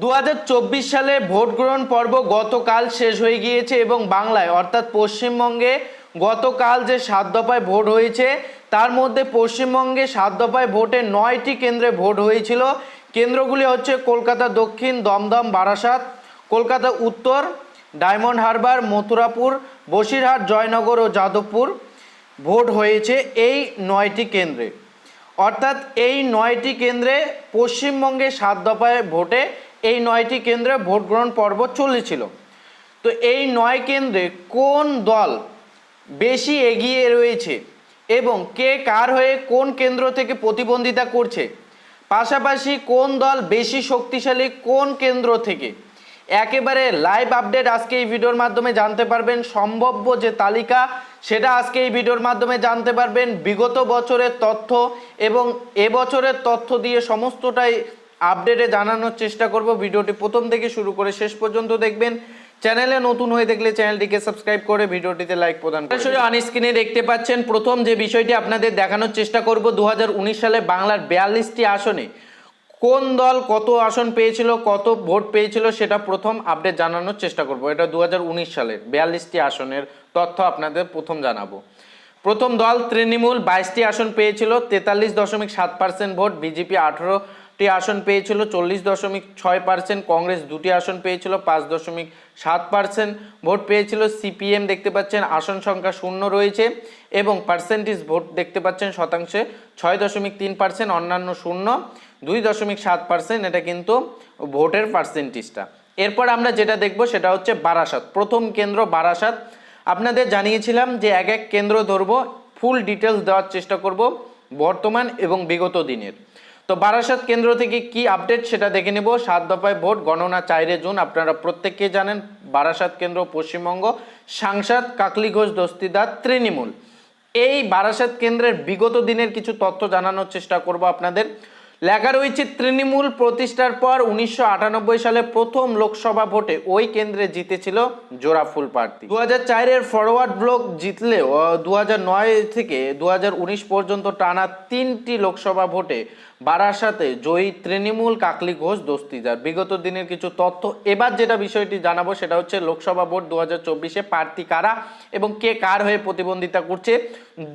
দু হাজার চব্বিশ সালে ভোট গ্রহণ পর্ব গতকাল শেষ হয়ে গিয়েছে এবং বাংলায়, অর্থাৎ পশ্চিমবঙ্গে গতকাল যে সাত দফায় ভোট হয়েছে, তার মধ্যে পশ্চিমবঙ্গে সাত দফায় ভোটে নয়টি কেন্দ্রে ভোট হয়েছিল। কেন্দ্রগুলি হচ্ছে কলকাতা দক্ষিণ, দমদম, বারাসাত, কলকাতা উত্তর, ডায়মন্ড হারবার, মথুরাপুর, বসিরহাট, জয়নগর ও যাদবপুর ভোট হয়েছে এই নয়টি কেন্দ্রে। অর্থাৎ এই নয়টি কেন্দ্রে পশ্চিমবঙ্গে সাত দফায় ভোটে এই নয়টি কেন্দ্রে ভোট গ্রহণ পর্ব চলেছিল। তো এই নয় কেন্দ্রে কোন দল বেশি এগিয়ে রয়েছে এবং কে কার হয়ে কোন কেন্দ্র থেকে প্রতিদ্বন্দ্বিতা করছে? পাশাপাশি কোন দল বেশি শক্তিশালী কোন কেন্দ্র থেকে? একেবারে লাইভ আপডেট আজকে এই ভিডিওর মাধ্যমে জানতে পারবেন। সম্ভাব্য যে তালিকা, সেটা আজকে এই ভিডিওর মাধ্যমে জানতে পারবেন। বিগত বছরের তথ্য এবং এবছরের তথ্য দিয়ে সমস্তটাই আপডেটে জানানোর চেষ্টা করব। ভিডিওটি প্রথম থেকে শুরু করে শেষ পর্যন্ত দেখবেন। চ্যানেলে নতুন হয়ে দেখলে চ্যানেলটিকে সাবস্ক্রাইব করে ভিডিওটিতে লাইক প্রদান সরাসরি অন দেখতে পাচ্ছেন, প্রথম যে বিষয়টি আপনাদের দেখানোর চেষ্টা করব, দুহাজার উনিশ সালে বাংলার বিয়াল্লিশটি আসনে কোন দল কত আসন পেয়েছিল, কত ভোট পেয়েছিল, সেটা প্রথম আপডেট জানানোর চেষ্টা করব। এটা দু হাজার উনিশ সালের বিয়াল্লিশটি আসনের তথ্য আপনাদের প্রথম জানাব। প্রথম দল তৃণমূল বাইশটি আসন পেয়েছিল, তেতাল্লিশ দশমিক সাত পার্সেন্ট ভোট, বিজেপি আঠেরোটি আসন পেয়েছিল, চল্লিশ দশমিক ছয় পার্সেন্ট, কংগ্রেস দুটি আসন পেয়েছিল, পাঁচ দশমিক সাত পার্সেন্ট। ভোট পেয়েছিল সিপিএম, দেখতে পাচ্ছেন আসন সংখ্যা শূন্য রয়েছে এবং পার্সেন্টেজ ভোট দেখতে পাচ্ছেন শতাংশে ছয় দশমিক তিন পার্সেন্ট, অন্যান্য শূন্য, দুই দশমিক সাত পার্সেন্ট, এটা কিন্তু ভোটের পার্সেন্টেজটা। এরপর আমরা যেটা দেখব সেটা হচ্ছে বারাসাত, প্রথম কেন্দ্র বারাসাত। আপনাদের জানিয়েছিলাম যে এক এক কেন্দ্র ধরবো, ফুল ডিটেলস দেওয়ার চেষ্টা করব বর্তমান এবং বিগত দিনের। তো বারাসাত কেন্দ্র থেকে কি আপডেট সেটা দেখে নেব। সাত দফায় ভোট, গণনা চাইরে জুন, আপনারা প্রত্যেককে জানেন, বারাসাত কেন্দ্র, পশ্চিমবঙ্গ, সাংসদ কাকলি ঘোষ, দস্তিদার, তৃণমূল। এই বারাসাত কেন্দ্রের বিগত দিনের কিছু তথ্য জানানোর চেষ্টা করব আপনাদের। লেখা রয়েছে তৃণমূল প্রতিষ্ঠার পর উনিশশো আটানব্বই সালে প্রথম লোকসভা ভোটে ওই কেন্দ্রে জিতেছিল জোড়াফুল প্রার্থী। দু হাজার চারের ফরওয়ার্ড ব্লক জিতলেও দু থেকে দু হাজার উনিশ পর্যন্ত টানা তিনটি লোকসভা ভোটে বারাসাতে জয়ী তৃণমূল কাকলি ঘোষ দস্তিদার বিগত দিনের কিছু তথ্য। এবার যেটা বিষয়টি জানাব সেটা হচ্ছে লোকসভা ভোট দু হাজার চব্বিশে প্রার্থী কারা এবং কে কার হয়ে প্রতিদ্বন্দ্বিতা করছে,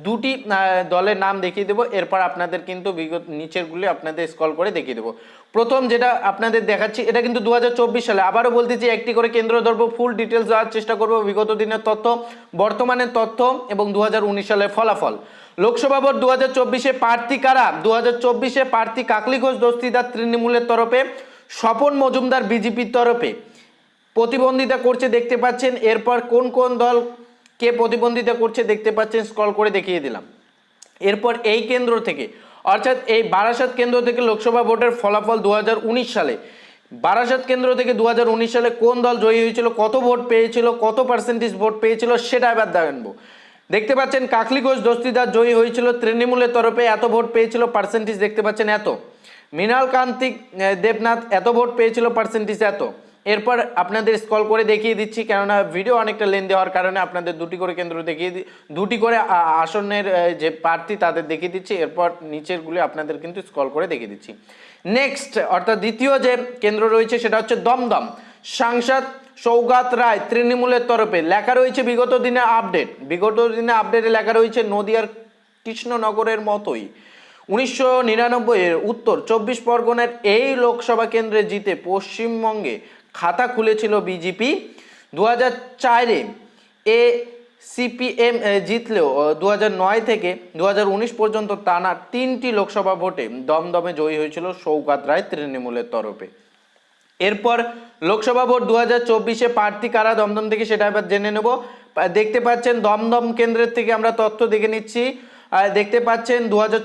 দুটি দলের নাম দেখিয়ে দেবো। এরপর আপনাদের কিন্তু বিগত নিচেরগুলি আপনাদের স্কল করে দেখিয়ে দেবো। প্রথম যেটা আপনাদের দেখাচ্ছি, এটা কিন্তু দু হাজার চব্বিশ সালে। আবারও বলতে বলতেছি একটি করে কেন্দ্র ধরবো ফুল ডিটেলস দেওয়ার চেষ্টা করব বিগত দিনের তথ্য, বর্তমানের তথ্য এবং দু সালের ফলাফল। লোকসভা ভোট দু হাজার চব্বিশে প্রার্থী কারা? দু হাজার চব্বিশে প্রার্থী কাকলি ঘোষ, দস্তিদার তৃণমূলের তরফে, স্বপন মজুমদার বিজেপির তরফে। প্রতিবন্ধিতা করছে দেখতে পাচ্ছেন, এরপর কোন কোন দল কে প্রতিবন্ধিতা করছে দেখতে পাচ্ছেন স্ক্রল করে দেখিয়ে দিলাম। এরপর এই কেন্দ্র থেকে, অর্থাৎ এই বারাসাত কেন্দ্র থেকে লোকসভা ভোটের ফলাফল দু হাজার উনিশ সালে। বারাসাত কেন্দ্র থেকে দু হাজার উনিশ সালে কোন দল জয়ী হয়েছিল, কত ভোট পেয়েছিল, কত পার্সেন্টেজ ভোট পেয়েছিল, সেটা এবার জানব দেখতে পাচ্ছেন কাকলি ঘোষ, দস্তিদার জয়ী হয়েছিল তৃণমূলের তরফে। এত ভোট পেয়েছিল পার্সেন্টেজ দেখতে পাচ্ছেন এত। মৃণাল কান্তিক দেবনাথ, এত ভোট পেয়েছিল পার্সেন্টেজ এত। এরপর আপনাদের স্কল করে দেখিয়ে দিচ্ছি, কেননা ভিডিও অনেকটা লেন দেওয়ার কারণে আপনাদের দুটি করে কেন্দ্র দেখিয়ে দুটি করে আসনের যে প্রার্থী তাদের দেখিয়ে দিচ্ছি। এরপর নিচেরগুলি আপনাদের কিন্তু স্কল করে দেখিয়ে দিচ্ছি। নেক্সট অর্থাৎ দ্বিতীয় যে কেন্দ্র রয়েছে সেটা হচ্ছে দমদম। সাংসদ সৌগাত রায় তৃণমূলের তরফে লেখা রয়েছে বিগত দিনে আপডেট। বিগত দিনে আপডেটে লেখা রয়েছে নদিয়ার কৃষ্ণনগরের মতোই। উনিশশো নিরানব্বইয়ের উত্তর চব্বিশ পরগনার এই লোকসভা কেন্দ্রে জিতে পশ্চিমবঙ্গে খাতা খুলেছিল বিজেপি। দু হাজার চারে এ সিপিএম জিতলেও দু নয় থেকে দু হাজার উনিশ পর্যন্ত টানা তিনটি লোকসভা ভোটে দমদমে জয়ী হয়েছিল সৌগাত রায় তৃণমূলের তরফে। এরপর লোকসভা ভোট দু হাজার চব্বিশে প্রার্থী কারা? দমদম থেকে সেটা এবার জেনে নেব। দেখতে পাচ্ছেন দমদম কেন্দ্রের থেকে আমরা তথ্য দেখে নিচ্ছি। দেখতে পাচ্ছেন দু হাজার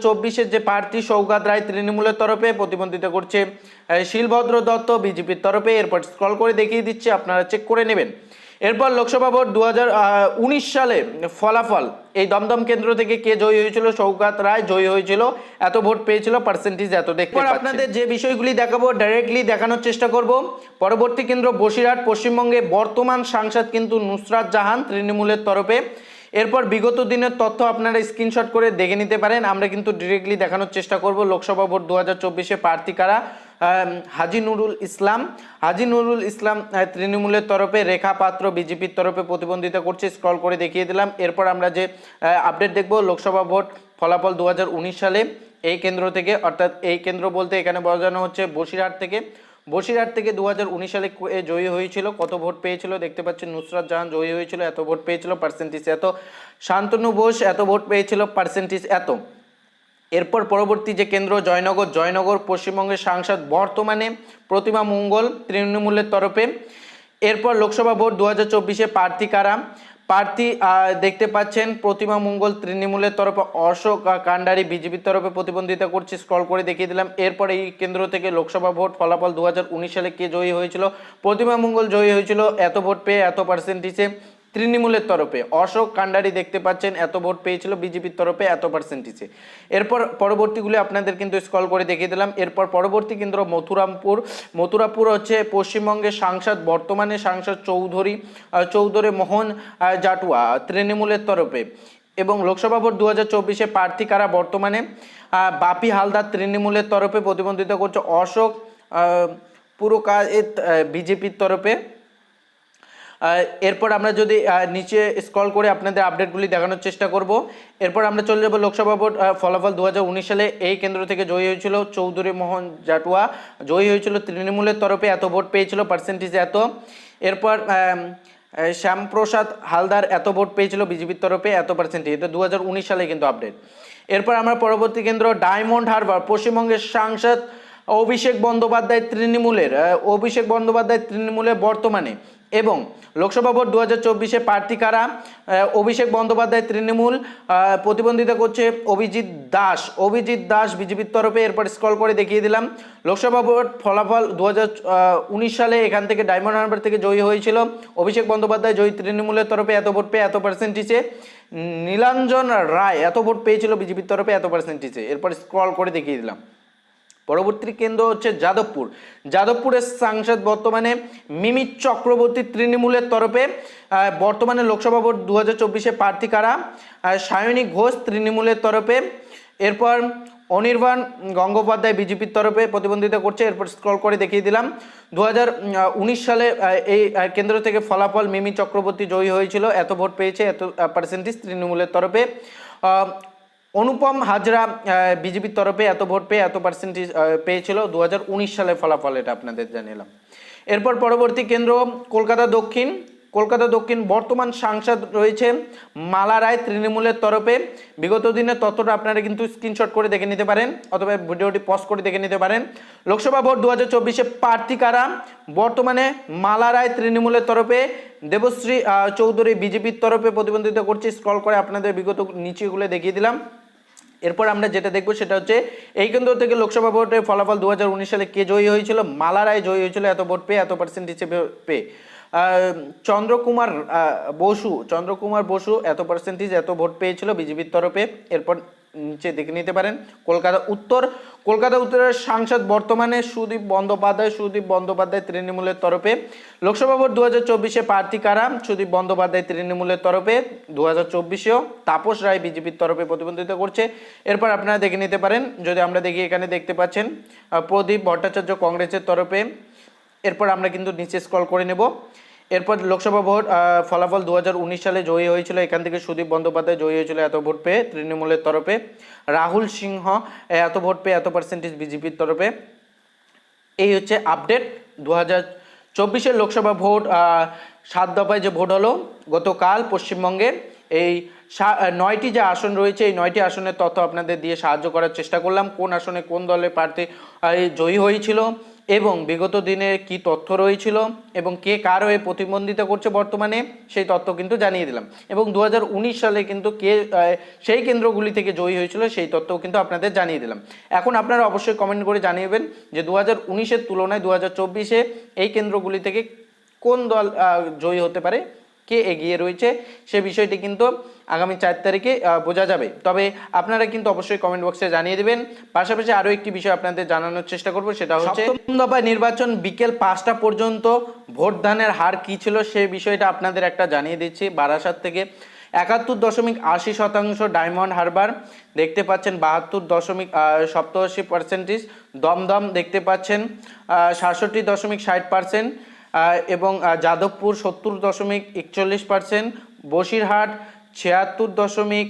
যে প্রার্থী সৌগাত রায় তৃণমূলের তরফে প্রতিবন্ধিতা করছে। শিলভদ্র দত্ত বিজেপির তরফে। এরপর স্ক্রল করে দেখিয়ে দিচ্ছে, আপনারা চেক করে নেবেন। এরপর লোকসভা ভোট দু হাজার উনিশ সালে ফলাফল। এই দমদম কেন্দ্র থেকে কে জয়ী হয়েছিল? সৌকাত রায় জয়ী হয়েছিল। এত ভোট পেয়েছিল পার্সেন্টেজ এত দেখতে আপনাদের যে বিষয়গুলি দেখাবো ডাইরেক্টলি দেখানোর চেষ্টা করব। পরবর্তী কেন্দ্র বসিরহাট পশ্চিমবঙ্গে বর্তমান সাংসদ কিন্তু নুসরাত জাহান তৃণমূলের তরফে। এরপর বিগত দিনের তথ্য আপনারা স্ক্রিনশট করে দেখে নিতে পারেন। আমরা কিন্তু ডিরেক্টলি দেখানোর চেষ্টা করব লোকসভা ভোট দু হাজার চব্বিশে প্রার্থী কারা? হাজি নুরুল ইসলাম। হাজি নুরুল ইসলাম তৃণমূলের তরফে, রেখা পাত্র বিজেপির তরফে প্রতিবন্ধিতা করছে। স্ক্রল করে দেখিয়ে দিলাম। এরপর আমরা যে আপডেট দেখব লোকসভা ভোট ফলাফল দু হাজার উনিশ সালে এই কেন্দ্র থেকে, অর্থাৎ এই কেন্দ্র বলতে এখানে বোঝানো হচ্ছে বসিরহাট থেকে। বসিরহাট থেকে দু হাজার উনিশ সালে জয়ী হয়েছিল। কত ভোট পেয়েছিল? দেখতে পাচ্ছেন নুসরাত জাহান জয়ী হয়েছিল। এত ভোট পেয়েছিল পার্সেন্টেজ এত। শান্তনু বোস, এত ভোট পেয়েছিল পার্সেন্টেজ এত। এরপর পরবর্তী যে কেন্দ্র, জয়নগর জয়নগর পশ্চিমবঙ্গের সাংসদ বর্তমানে প্রতিমা মঙ্গল তৃণমূলের তরফে। এরপর লোকসভা ভোট দু হাজার চব্বিশে প্রার্থী কারা? প্রার্থী দেখতে পাচ্ছেন প্রতিমা মঙ্গল তৃণমূলের তরফে, অশোক কান্ডারি বিজেপির তরফে প্রতিবন্ধিতা করছে স্ক্রল করে দেখিয়ে দিলাম। এরপরে এই কেন্দ্র থেকে লোকসভা ভোট ফলাফল দু হাজার উনিশ সালে কে জয়ী হয়েছিল? প্রতিমা মঙ্গল জয়ী হয়েছিল, এত ভোট পেয়ে এত পার্সেন্টেজে তৃণমূলের তরফে। অশোক কান্ডারি দেখতে পাচ্ছেন, এত ভোট পেয়েছিল বিজেপির তরফে, এত পার্সেন্টেজে এরপর পরবর্তীগুলো আপনাদের কিন্তু স্কল করে দেখিয়ে দিলাম। এরপর পরবর্তী কেন্দ্র মথুরামপুর। মথুরাপুর হচ্ছে পশ্চিমবঙ্গের সাংসদ, বর্তমানে সাংসদ চৌধুরী চৌধুরী মোহন জাটুয়া, তৃণমূলের তরফে। এবং লোকসভা ভোট দু হাজার চব্বিশে প্রার্থী কারা বর্তমানে? বাপি হালদার তৃণমূলের তরফে প্রতিদ্বন্দ্বিতা করছে অশোক পুরো কাজ বিজেপির তরফে। এরপর আমরা যদি নিচে স্ক্রল করে আপনাদের আপডেটগুলি দেখানোর চেষ্টা করব। এরপর আমরা চলে যাব লোকসভা ভোট ফলাফল দু হাজার উনিশ সালে এই কেন্দ্র থেকে জয়ী হয়েছিল চৌধুরী মোহন জাটুয়া। জয়ী হয়েছিল তৃণমূলের তরফে, এত ভোট পেয়েছিল পার্সেন্টেজ এত। এরপর শ্যামপ্রসাদ হালদার এত ভোট পেয়েছিল বিজেপির তরফে, এত পার্সেন্টেজ এটা দু হাজার উনিশ সালে কিন্তু আপডেট এরপর আমরা পরবর্তী কেন্দ্র, ডায়মন্ড হারবার, পশ্চিমবঙ্গের সাংসদ অভিষেক বন্দ্যোপাধ্যায় তৃণমূলের অভিষেক বন্দ্যোপাধ্যায় তৃণমূলের বর্তমানে এবং লোকসভা ভোট দু হাজার চব্বিশে প্রার্থী কারা? অভিষেক বন্দ্যোপাধ্যায় তৃণমূল আহ, প্রতিদ্বন্দ্বিতা করছে অভিজিৎ দাস। অভিজিৎ দাস বিজেপির তরফে এরপর স্কল করে দেখিয়ে দিলাম। লোকসভা ভোট ফলাফল দু হাজার উনিশ সালে এখান থেকে ডায়মন্ড হারবার থেকে জয়ী হয়েছিল। অভিষেক বন্দ্যোপাধ্যায় জয়ী তৃণমূলের তরফে এত ভোট পেয়ে এত পার্সেন্টেজে নীলাঞ্জন রায় এত ভোট পেয়েছিল বিজেপির তরফে এত পার্সেন্টেজে এরপর স্ক্রল করে দেখিয়ে দিলাম। পরবর্তী কেন্দ্র হচ্ছে যাদবপুর। যাদবপুরের সাংসদ বর্তমানে মিমি চক্রবর্তী তৃণমূলের তরফে বর্তমানে লোকসভা ভোট দু হাজার চব্বিশে প্রার্থী কারা? সায়নী ঘোষ তৃণমূলের তরফে, এরপর অনির্বাণ গঙ্গোপাধ্যায় বিজেপির তরফে প্রতিবন্ধিতা করছে, এরপর স্ক্রল করে দেখিয়ে দিলাম। দু হাজার উনিশ সালে এই কেন্দ্র থেকে ফলাফল মিমি চক্রবর্তী জয়ী হয়েছিল, এত ভোট পেয়েছে, এত পার্সেন্টেজ তৃণমূলের তরফে। অনুপম হাজরা বিজেপির তরফে এত ভোট পেয়ে, এত পার্সেন্টেজ পেয়েছিল। দু হাজার উনিশ সালে ফলাফল এটা আপনাদের জানিলাম। এরপর পরবর্তী কেন্দ্র, কলকাতা দক্ষিণ। কলকাতা দক্ষিণ বর্তমান সাংসদ রয়েছে মালা রায় তৃণমূলের তরফে। বিগত দিনের তথ্যটা আপনারা কিন্তু স্ক্রিনশট করে দেখে নিতে পারেন, অথবা ভিডিওটি পজ করে দেখে নিতে পারেন। লোকসভা ভোট দু হাজার চব্বিশে প্রার্থী কারা? বর্তমানে মালা রায় তৃণমূলের তরফে, দেবশ্রী চৌধুরী বিজেপির তরফে প্রতিবন্ধিতা করছে। স্ক্রল করে আপনাদের বিগত নিচেগুলো দেখিয়ে দিলাম। এরপর আমরা যেটা দেখব সেটা হচ্ছে, এই কেন্দ্র থেকে লোকসভা ভোটের ফলাফল দু হাজার উনিশ সালে কে জয়ী হয়েছিল? মালারায় জয়ী হয়েছিল, এত ভোট পেয়ে, এত পার্সেন্টেজ পেয়ে। চন্দ্রকুমার বসু চন্দ্রকুমার বসু এত পার্সেন্টেজ এত ভোট পেয়েছিল বিজেপির তরফে। এরপর নিচে দেখে নিতে পারেন। কলকাতা উত্তর, কলকাতা উত্তরের সাংসদ বর্তমানে সুদীপ বন্দ্যোপাধ্যায়। সুদীপ বন্দ্যোপাধ্যায় তৃণমূলের তরফে। লোকসভা ভোট দু হাজার চব্বিশে প্রার্থী কারা? সুদীপ বন্দ্যোপাধ্যায় তৃণমূলের তরফে। দু হাজার চব্বিশেও তাপস রায় বিজেপির তরফে প্রতিদ্বন্দ্বিতা করছে। এরপর আপনারা দেখে নিতে পারেন, যদি আমরা দেখি এখানে দেখতে পাচ্ছেন প্রদীপ ভট্টাচার্য কংগ্রেসের তরফে। এরপর আমরা কিন্তু নিচে স্ক্রল করে নেব। এরপর লোকসভা ভোট ফলাফল দু হাজার উনিশ সালে জয়ী হয়েছিল। এখান থেকে সুদীপ বন্দ্যোপাধ্যায় জয়ী হয়েছিল এত ভোট পেয়ে তৃণমূলের তরফে। রাহুল সিংহ এত ভোট পেয়ে এত পার্সেন্টেজ বিজেপির তরফে। এই হচ্ছে আপডেট দু হাজার চব্বিশের লোকসভা ভোট সাত দফায় যে ভোট হলো, গতকাল পশ্চিমবঙ্গে এই নয়টি যে আসন রয়েছে, এই নয়টি আসনের তথ্য আপনাদের দিয়ে সাহায্য করার চেষ্টা করলাম। কোন আসনে কোন দলের প্রার্থী জয়ী হয়েছিল। এবং বিগত দিনে কি তথ্য রয়েছিল এবং কে কার হয়ে প্রতিবন্ধিতা করছে বর্তমানে, সেই তথ্য কিন্তু জানিয়ে দিলাম। এবং দু হাজার উনিশ সালে কিন্তু কে সেই কেন্দ্রগুলি থেকে জয়ী হয়েছিল, সেই তথ্যও কিন্তু আপনাদের জানিয়ে দিলাম। এখন আপনারা অবশ্যই কমেন্ট করে জানিয়েবেন যে দু হাজার তুলনায় দু হাজার এই কেন্দ্রগুলি থেকে কোন দল জয়ী হতে পারে কে এগিয়ে রয়েছে, সে বিষয়টি কিন্তু আগামী চার তারিখে বোঝা যাবে। তবে আপনারা কিন্তু অবশ্যই কমেন্ট বক্সে জানিয়ে দেবেন। পাশাপাশি আরও একটি বিষয় আপনাদের জানানোর চেষ্টা করব, সেটা হচ্ছে দফায় নির্বাচন বিকেল পাঁচটা পর্যন্ত ভোটদানের হার কী ছিল, সে বিষয়টা আপনাদের একটা জানিয়ে দিচ্ছি। বারাসাত থেকে একাত্তর দশমিক আশি শতাংশ ডায়মন্ড হারবার দেখতে পাচ্ছেন, বাহাত্তর দশমিক সপ্তাশি পার্সেন্টেজ দমদম দেখতে পাচ্ছেন সাতষট্টি দশমিক ষাট পার্সেন্ট এবং যাদবপুর সত্তর দশমিক একচল্লিশ পার্সেন্ট বসিরহাট ছিয়াত্তর দশমিক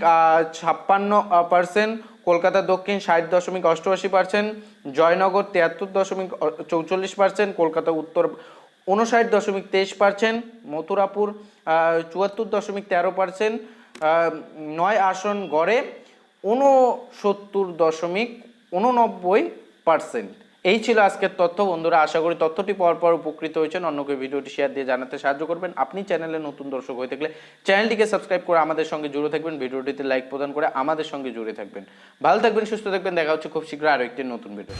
ছাপ্পান্ন পার্সেন্ট কলকাতা দক্ষিণ ষাট দশমিক অষ্টআশি পার্সেন্ট জয়নগর তিয়াত্তর দশমিক চৌচল্লিশ পার্সেন্ট কলকাতা উত্তর উনষাট দশমিক তেইশ পার্সেন্ট মথুরাপুর চুয়াত্তর দশমিক তেরো পার্সেন্ট নয় আসন গড়ে ঊনসত্তর দশমিক উননব্বই পার্সেন্ট এই ছিল আজকের তথ্য। বন্ধুরা, আশা করি তথ্যটি পাওয়ার পর উপকৃত হয়েছেন। অন্যকে ভিডিওটি শেয়ার দিয়ে জানাতে সাহায্য করবেন। আপনি চ্যানেলে নতুন দর্শক হয়ে থাকলে চ্যানেলটিকে সাবস্ক্রাইব করে আমাদের সঙ্গে জুড়ে থাকবেন। ভিডিওটিতে লাইক প্রদান করে আমাদের সঙ্গে জুড়ে থাকবেন। ভালো থাকবেন, সুস্থ থাকবেন। দেখা হচ্ছে খুব শীঘ্র আরও একটি নতুন ভিডিও